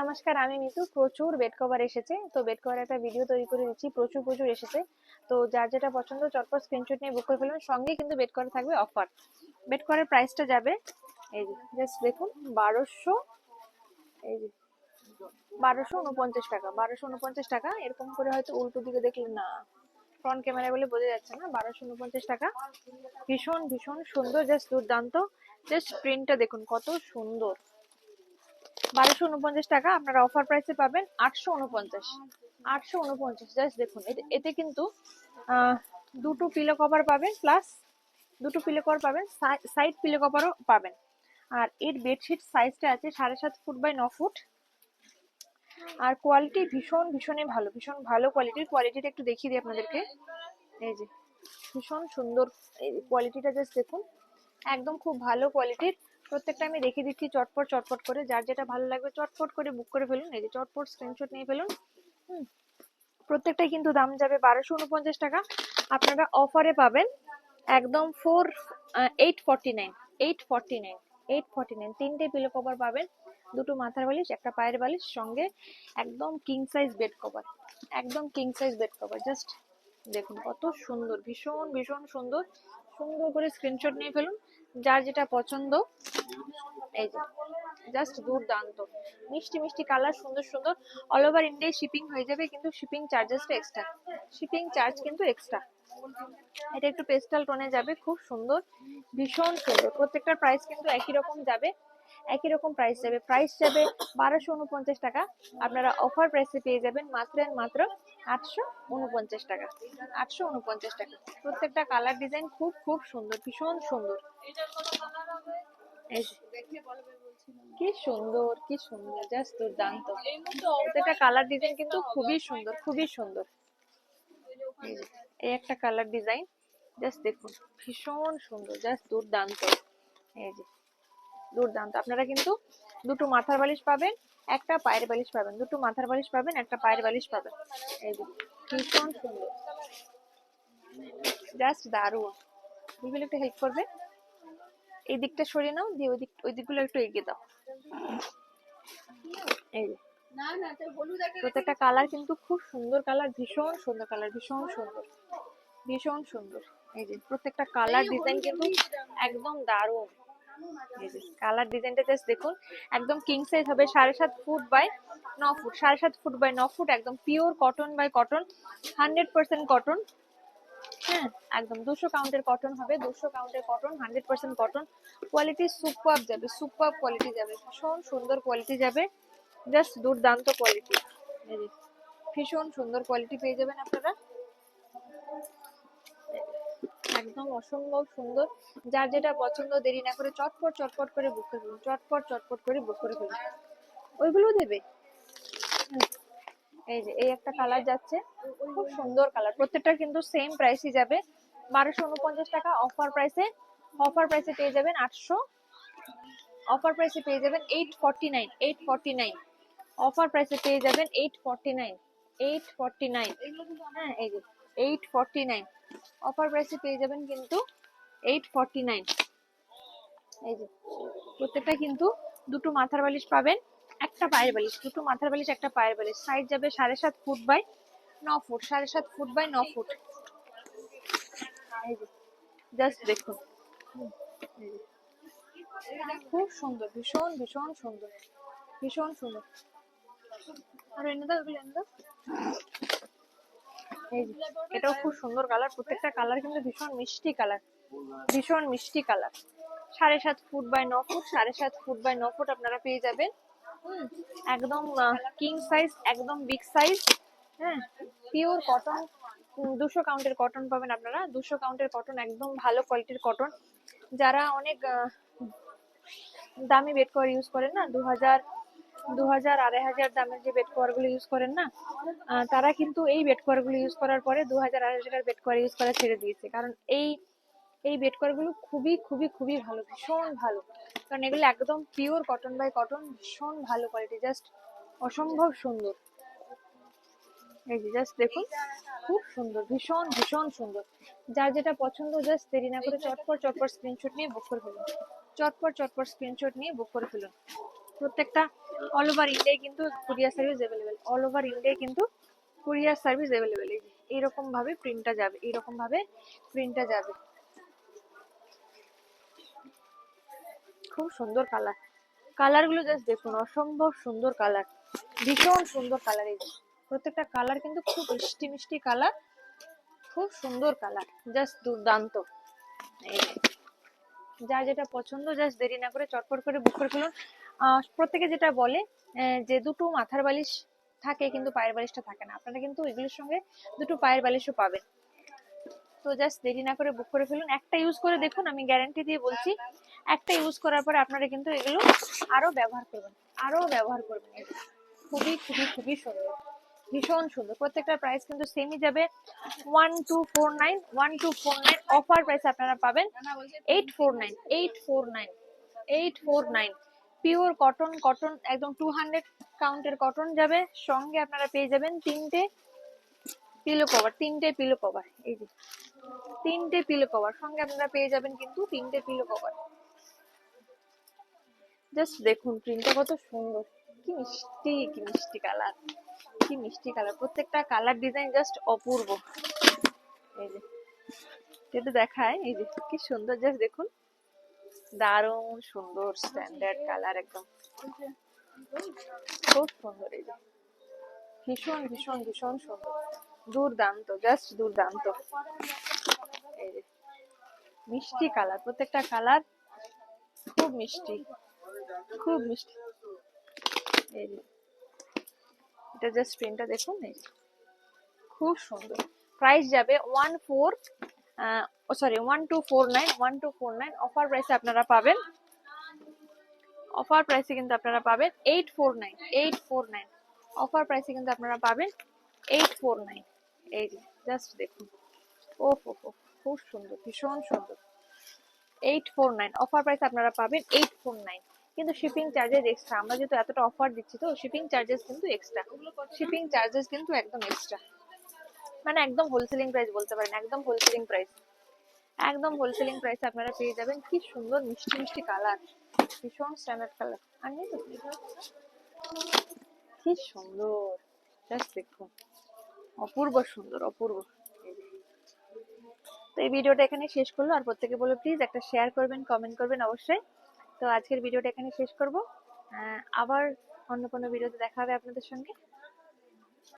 নমস্কার, আমি মিতু। প্রচুর বেড কভার এসেছে। তো বেড কভার একটা ভিডিও তৈরি করে দিচ্ছি। প্রচুর প্রচুর এসেছে। তো যার যেটা পছন্দ, চটপট স্ক্রিনশট নিয়ে বুক করে ফেলুন। সঙ্গে কিন্তু বেড কভার থাকবে অফার বেড কভারের প্রাইসটা যাবে, এই যে জাস্ট দেখুন, বারোশো, এই যে, বারোশো উনপঞ্চাশ টাকা, বারোশো উনপঞ্চাশ টাকা। এরকম করে হয়তো উল্টো দিকে দেখলেন না ফ্রন্ট ক্যামেরা বলে বোঝা যাচ্ছে না। বারোশো উনপঞ্চাশ টাকা। ভীষণ ভীষণ সুন্দর জাস্ট দুর্দান্ত। জাস্ট প্রিন্টটা দেখুন, কত সুন্দর। বারোশো উনপঞ্চাশ টাকা, আপনারা অফার প্রাইসে পাবেন আটশো উনপঞ্চাশ আটশো উনপঞ্চাশ জাস্ট দেখুন, এতে- কিন্তু দুটো পিলো কভার পাবেন প্লাস দুটো পিলো কভার পাবেন সাইড পিলো কভারও পাবেন। আর এর বেডশিট সাইজটা আছে সাড়ে সাত ফুট বাই ন ফুট। আর কোয়ালিটি ভীষণ, ভীষণই ভালো, ভীষণ ভালো কোয়ালিটির কোয়ালিটিটা একটু দেখিয়ে দিই আপনাদেরকে। এই যে, ভীষণ সুন্দর, এই কোয়ালিটিটা জাস্ট দেখুন। একদম খুব ভালো কোয়ালিটির প্রত্যেকটা আমি দেখিয়ে দিচ্ছি চটপট চটপট করে। যার যেটা ভালো লাগবে চটপট করে বুক করে ফেলুন। এই যে চটপট স্ক্রিনশট নিয়ে ফেলুন। হুম। প্রত্যেকটাই কিন্তু দাম যাবে বারোশো উনপঞ্চাশ টাকা। আপনারা অফারে পাবেন একদম four eight forty nine eight forty nine eight forty nine তিনটে পিলো কভার পাবেন, দুটো মাথার বালিশ, একটা পায়ের বালিশ, সঙ্গে একদম কিং সাইজ বেড কভার একদম king size bed cover just দেখুন কত সুন্দর, ভীষণ ভীষণ সুন্দর। সুন্দর করে স্ক্রিনশট নিয়ে ফেলুন। যার যেটা পছন্দ, এই যে জাস্ট দুর্দান্ত। মিষ্টি মিষ্টি কালার সুন্দর সুন্দর। অল ওভার ইন্ডিয়ায় শিপিং হয়ে যাবে, কিন্তু শিপিং চার্জেসটা এক্সট্রা শিপিং চার্জ কিন্তু এক্সট্রা এটা একটু পেস্টাল টোনে যাবে, খুব সুন্দর। ভীষণ সুন্দর। প্রত্যেকটার প্রাইস কিন্তু একই রকম যাবে। একই রকম প্রাইস যাবে। প্রাইস যাবে বারোশো উনপঞ্চাশ টাকা। আপনারা অফার প্রাইসে পেয়ে যাবেন মাত্র and মাত্র আটশো উনপঞ্চাশ টাকা। আটশো উনপঞ্চাশ টাকা। প্রত্যেকটা কালার ডিজাইন খুব খুব সুন্দর, ভীষণ সুন্দর। কি সুন্দর কি সুন্দর জাস্ট দুর্দান্ত। প্রত্যেকটা কালার ডিজাইন কিন্তু খুবই সুন্দর খুবই সুন্দর। এই একটা কালার ডিজাইন জাস্ট দেখুন, ভীষণ সুন্দর জাস্ট দুর্দান্ত। এই যে। দুর্দান্ত। আপনারা কিন্তু দুটো মাথার বালিশ পাবেন, একটা পায়ের বালিশ পাবেন। দুটো মাথার বালিশ পাবেন, একটা পায়ের বালিশ পাবেন। এই ভীষণ সুন্দর। জাস্ট দারুণ। বিবিল একটু হেল্প করবে। এই দিকটা সরিয়ে নাও, দিয়ে ওই দিক, ওই দিকগুলো একটু এগিয়ে দাও। এই প্রত্যেকটা কালার কিন্তু খুব সুন্দর কালার ভীষণ সুন্দর কালার ভীষণ সুন্দর। ভীষণ সুন্দর। এই যে, প্রত্যেকটা কালার ডিজাইন কিন্তু একদম দারুণ। কালার ডিজাইনটা জাস্ট দেখুন, একদম কিং সাইজ হবে সাড়ে সাত ফুট বাই ন ফুট সাড়ে সাত ফুট বাই ন ফুট একদম pure cotton by cotton hundred percent cotton হ্যাঁ একদম দুশো কাউন্টের কটন হবে, দুশো কাউন্টের cotton hundred percent cotton quality super যাবে সুপার কোয়ালিটি যাবে, ভীষণ সুন্দর কোয়ালিটি যাবে জাস্ট দুর্দান্ত কোয়ালিটি ভীষণ সুন্দর কোয়ালিটি পেয়ে যাবেন আপনারা। একদম অসম্ভব সুন্দর। যার যেটা পছন্দ, দেরি না করে চটপট চটপট করে বুক করে ফেলুন। চটপট চটপট করে বুক করে ফেলুন। ওইগুলো দেবে। এই যে, এই একটা কালার যাচ্ছে। খুব সুন্দর কালার প্রত্যেকটা কিন্তু সেম প্রাইসই যাবে। বারোশো উনপঞ্চাশ টাকা অফার প্রাইসে অফার প্রাইসে পেয়ে যাবেন আটশো। অফার প্রাইসে পেয়ে যাবেন eight forty nine eight forty nine offer প্রাইসে পেয়ে যাবেন eight forty nine eight forty nine হ্যাঁ এই যে। এইট ফর্টি নাইন অফার প্রাইসে পেয়ে যাবেন কিন্তু এইট ফর্টি নাইন এই যে, প্রত্যেকটা কিন্তু দুটো মাথার বালিশ পাবেন, একটা পায়ের বালিশ। দুটো মাথার বালিশ, একটা পায়ের বালিশ। সাইজ যাবে সাড়ে সাত ফুট বাই ন ফুট। সাড়ে সাত ফুট বাই ন ফুট। এই যে জাস্ট দেখুন। খুব সুন্দর, ভীষণ ভীষণ সুন্দর। ভীষণ সুন্দর। আর এনে দাও এনে দাও এটাও খুব সুন্দর কালার প্রত্যেকটা কালার কিন্তু ভীষণ মিষ্টি কালার ভীষণ মিষ্টি কালার সাড়ে সাত ফুট বাই ন ফুট সাড়ে সাত ফুট বাই ন ফুট আপনারা পেয়ে যাবেন। একদম কিং সাইজ একদম বিগ সাইজ হ্যাঁ পিওর কটন দুশো কাউন্টের কটন পাবেন আপনারা। দুশো কাউন্টের কটন একদম ভালো কোয়ালিটির কটন যারা অনেক দামি বেড কভার ইউজ করেন না দু হাজার দু হাজার আড়াই হাজার দামের যে বেড কভারগুলো ইউজ করেন না তারা কিন্তু এই বেড কভারগুলো ইউজ করার পরে দু হাজার আড়াই হাজার বেড কভার ইউজ করা ছেড়ে দিয়েছে। কারণ এই এই বেড কভারগুলো খুবই খুবই খুবই ভালো, ভীষণ ভালো। কারণ এগুলো একদম পিওর কটন বাই কটন ভীষণ ভালো কোয়ালিটি জাস্ট অসম্ভব সুন্দর। এই যে জাস্ট দেখুন, খুব সুন্দর, ভীষণ ভীষণ সুন্দর। যার যেটা পছন্দ জাস্ট দেরি না করে চটপট চটপট স্ক্রিনশট নিয়ে বুক করে ফেলুন। চটপট চটপট স্ক্রিনশট নিয়ে বুক করে ফেলুন। প্রত্যেকটা অল ওভার ইন্ডিয়ায় কিন্তু courier service available all over ইন্ডিয়ায় কিন্তু কুরিয়ার সার্ভিস অ্যাভেলেবেল এইরকম ভাবে প্রিন্টটা যাবে, এইরকম ভাবে প্রিন্টটা যাবে। খুব সুন্দর কালার কালারগুলো জাস্ট দেখুন, অসম্ভব সুন্দর কালার ভীষণ সুন্দর কালার এই প্রত্যেকটা কালার কিন্তু খুব মিষ্টি মিষ্টি কালার খুব সুন্দর কালার জাস্ট দুর্দান্ত। যা যেটা পছন্দ জাস্ট দেরি না করে চটপট করে বুক করে ফেলুন। প্রত্যেকে যেটা বলে যে দুটো মাথার বালিশ থাকে কিন্তু পায়ের বালিশটা থাকে না। আপনারা কিন্তু এগুলোর সঙ্গে দুটো পায়ের বালিশও পাবেন। তো জাস্ট দেরি না করে বুক করে ফেলুন। একটা ইউজ করে দেখুন, আমি গ্যারান্টি দিয়ে বলছি, একটা ইউজ করার পরে আপনারা কিন্তু এগুলো আরও ব্যবহার করবেন। আরও ব্যবহার করবেন। খুবই খুবই খুবই সুন্দর। ভীষণ সুন্দর। প্রত্যেকটার প্রাইস কিন্তু সেমই যাবে। One two four nine one two four nine offer price আপনারা পাবেন। Eight four nine eight four nine eight four nine pure cotton cotton একদম টু হান্ড্রেড কাউন্টের কটন যাবে। সঙ্গে আপনারা পেয়ে যাবেন তিনটে পিলো কভার তিনটে পিলো কভার এই যে। তিনটে পিলো কভার সঙ্গে আপনারা পেয়ে যাবেন কিন্তু তিনটে পিলো কভার জাস্ট দেখুন প্রিন্টটা কত সুন্দর। কি মিষ্টি কি মিষ্টি কালার কি মিষ্টি কালার প্রত্যেকটা কালার ডিজাইন জাস্ট অপূর্ব। এই যে যেটা দেখায়, এই যে, কি সুন্দর। জাস্ট দেখুন। দারুণ সুন্দর স্ট্যান্ডার্ড কালার একদম। খুব সুন্দর এই ভীষণ ভীষণ ভীষণ সুন্দর। দুর্দান্ত জাস্ট দুর্দান্ত। এই মিষ্টি কালার প্রত্যেকটা কালার খুব মিষ্টি। খুব মিষ্টি। এই এটা জাস্ট প্রিন্টটা দেখুন, এই খুব সুন্দর। প্রাইস যাবে one four oh sorry one two four nine one two four nine offer প্রাইসে আপনারা পাবেন। অফার প্রাইসে কিন্তু আপনারা পাবেন eight four nine eight four nine offer প্রাইসে কিন্তু আপনারা পাবেন এইট ফোর নাইন এই জাস্ট দেখুন। ও হো হো খুব সুন্দর, ভীষণ সুন্দর। Eight four nine offer price আপনারা পাবেন এইট ফোর নাইন কিন্তু শিপিং চার্জেস এক্সট্রা আমরা যেহেতু এতটা অফার দিচ্ছি, তো শিপিং চার্জেস কিন্তু এক্সট্রা শিপিং চার্জেস কিন্তু একদম এক্সট্রা মানে একদম হোলসেলিং প্রাইস বলতে পারেন, একদম হোলসেলিং প্রাইস একদম হোলসেলিং প্রাইসে আপনারা পেয়ে যাবেন। কি সুন্দর মিষ্টি মিষ্টি কালার ভীষণ স্ট্যান্ডার্ড কালার আর নেই? কি সুন্দর। জাস্ট দেখুন, অপূর্ব সুন্দর, অপূর্ব। তো এই ভিডিওটা এখানে শেষ করল। আর প্রত্যেকে বলো প্লিজ একটা শেয়ার করবেন কমেন্ট করবেন অবশ্যই। তো আজকের ভিডিওটা এখানে শেষ করব। আবার অন্য কোনো ভিডিওতে দেখা হবে আপনাদের সঙ্গে।